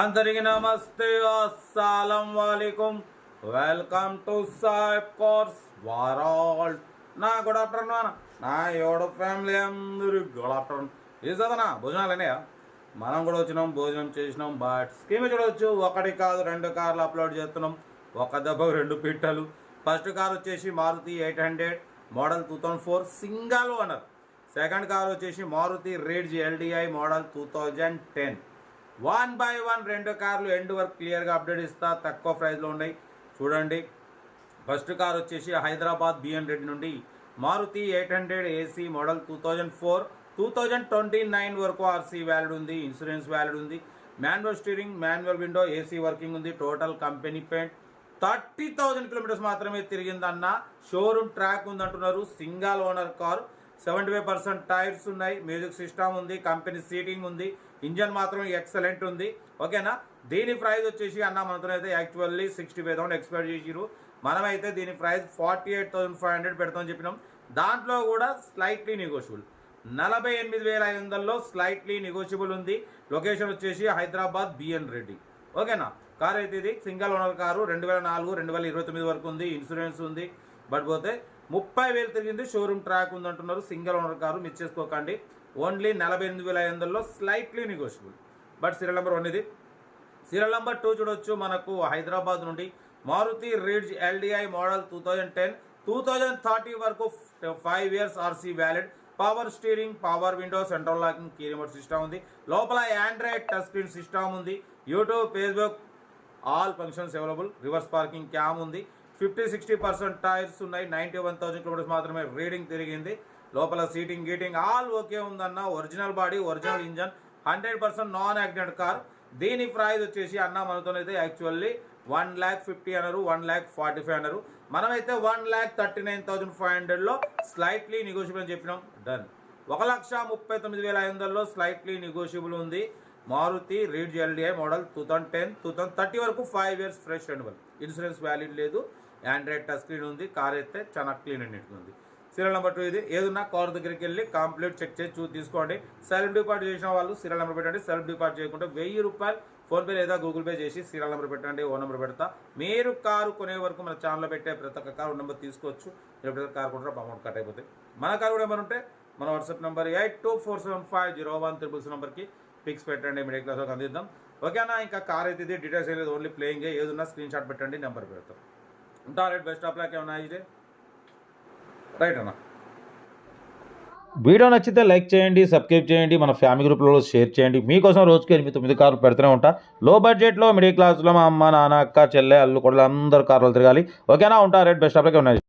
అందరికి నమస్తే. అస్సలం వాలేకుమ్ వెల్కమ్ టు సాయిబ్ కోర్స్ వారాల్ నా గుడ్ ఆఫ్టర్నూన్ నా ఎవడ ఫ్యామిలీ అందరూ గుడ్ ఆఫ్టర్నూన్. ఏ చదనా భోజనాలు అనేయా మనం కూడా వచ్చినాం భోజనం చేసినాం బట్ స్కీమ్ చూడవచ్చు ఒకటి కాదు రెండు కార్లు అప్లోడ్ చేస్తున్నాం. ఒక దెబ్బ రెండు పిట్టలు. ఫస్ట్ కార్ వచ్చేసి Maruti eight hundred model two thousand four single owner. Second car వచ్చేసి Maruti Ritz LDI model two thousand ten. One by one రెండు కార్లు ఎండ్ వరకు క్లియర్గా అప్డేట్ ఇస్తా. తక్కువ ప్రైస్లో ఉన్నాయి. చూడండి. ఫస్ట్ కార్ వచ్చేసి హైదరాబాద్ బిఎన్ రెడ్డి నుండి Maruti eight hundred AC model two thousand four two thousand twenty nine వరకు ఆర్సీ వ్యాలిడ్ ఉంది ఇన్సూరెన్స్ వ్యాలిడ్ ఉంది. Manual steering manual window AC working ఉంది. Total company paint thirty thousand kilometres మాత్రమే తిరిగిందన్న showroom track ఉందంటున్నారు. Single owner car seventy five percent tyres ఉన్నాయి music system ఉంది company seating ఉంది ఇంజన్ మాత్రం ఎక్సలెంట్ ఉంది. ఓకేనా? దీని ప్రైస్ వచ్చేసి అన్న మనతో అయితే actually sixty five thousand expect చేసిరు మనమైతే దీని price forty eight thousand five hundred పెడతామని చెప్పినాం. దాంట్లో కూడా స్లైట్లీ నెగోషియబుల్ నలభై ఎనిమిది వేల ఐదు వందల్లో స్లైట్లీ నెగోషియబుల్ ఉంది. లొకేషన్ వచ్చేసి హైదరాబాద్ బిఎన్ రెడ్డి. ఓకేనా? కార్ అయితే ఇది సింగల్ ఓనర్ కారు రెండు వేల నాలుగు రెండు వేల ఇరవై తొమ్మిది వరకు ఉంది ఇన్సూరెన్స్ ఉంది. బట్ పోతే ముప్పై వేలు తిరిగింది. షోరూమ్ ట్రాక్ ఉంది అంటున్నారు సింగల్ ఓనర్ కారు మిస్ చేసుకోకండి. ఓన్లీ నలభై ఎనిమిది వేల ఐదు వందల్లో slightly negotiable. But serial number one ఇది. సీరియల్ నెంబర్ టూ చూడొచ్చు మనకు హైదరాబాద్ నుండి. Maruti Ritz LDI model two thousand ten. Two thousand thirty వరకు five years RC valid. Power steering power window central locking key remote system ఉంది. లోపల Android touch screen system ఉంది. YouTube Facebook all functions available. Reverse parking cam ఉంది. Fifty sixty percent tyres ఉన్నాయి. Ninety one thousand kilometres మాత్రమే reading తిరిగింది. లోపల seating గీటింగ్ all okay ఉందన్న original body original engine hundred percent non accident car దీని price వచ్చేసి అన్న మనతోనైతే యాక్చువల్లీ వన్ ల్యాక్ ఫిఫ్టీ అన్నారు వన్ ల్యాక్ ఫార్టీ ఫైవ్ అన్నారు. మనమైతే one lakh thirty nine thousand five హండ్రెడ్లో స్లైట్లీ నెగోషియబుల్ అని చెప్పినాం. డన్ ఒక లక్ష ముప్పై తొమ్మిది వేల ఐదు వందల్లో స్లైట్లీ నెగోషియబుల్ ఉంది. Maruti Ritz LDI model two thousand ten two thousand thirty వరకు five years fresh renewal insurance valid లేదు. ఆండ్రాయిడ్ టచ్ స్క్రీన్ ఉంది కార్ అయితే చాలా క్లీన్ అండ్ ఉంది. సీరియల్ నెంబర్ టూ ఇది. ఏదన్నా కార్ దగ్గరికి వెళ్ళి కంప్లీట్ చెక్ చేసి చూసి తీసుకోండి. సెల్ఫ్ డిపార్ట్ చేసిన వాళ్ళు సీరియల్ నెంబర్ పెట్టండి. సెల్ఫ్ డిపార్ట్ చేయకుండా వెయ్యి రూపాయలు ఫోన్పే లేదా గూగుల్ పే చేసి సీరియల్ నెంబర్ పెట్టండి ఓ నెంబర్ పెడతా. మీరు కారు కొనే వరకు మన ఛానల్లో పెట్టే ప్రతి ఒక్క కారు నెంబర్ తీసుకోవచ్చు. మీరు ప్రతి కారు కొంటారు అమౌంట్ కట్ అయిపోతే మన కారు కూడా ఉంటే మన WhatsApp number eight two four seven five zero one triples నెంబర్కి పిక్స్ పెట్టండి. మిడిల్ క్లాస్ వాళ్ళకి అందిద్దాం. ఓకేనా? ఇంకా కార్ అయితే ఇది డీటెయిల్స్ ఏం లేదు. ఓన్లీ ప్లేయింగ్ ఏదున్నా స్క్రీన్ షాట్ పెట్టండి నెంబర్ పెడతాం. ఉంటా రైట్ బెస్ట్ ఏమన్నా ఇదే రైట్ అన్న. వీడియో నచ్చితే లైక్ చేయండి సబ్స్క్రైబ్ చేయండి మన ఫ్యామిలీ గ్రూప్లో షేర్ చేయండి. మీకోసం రోజుకి ఎనిమిది తొమ్మిది కార్లు పెడుతూనే ఉంటా. లో బడ్జెట్లో మిడిల్ క్లాస్లో మా అమ్మ నాన్న అక్క చెల్లె అల్లు కూడా అందరు కార్లు తిరగాలి. ఓకేనా? ఉంటా రేట్ బెస్ట్ ఆఫ్లకే ఉన్నాయి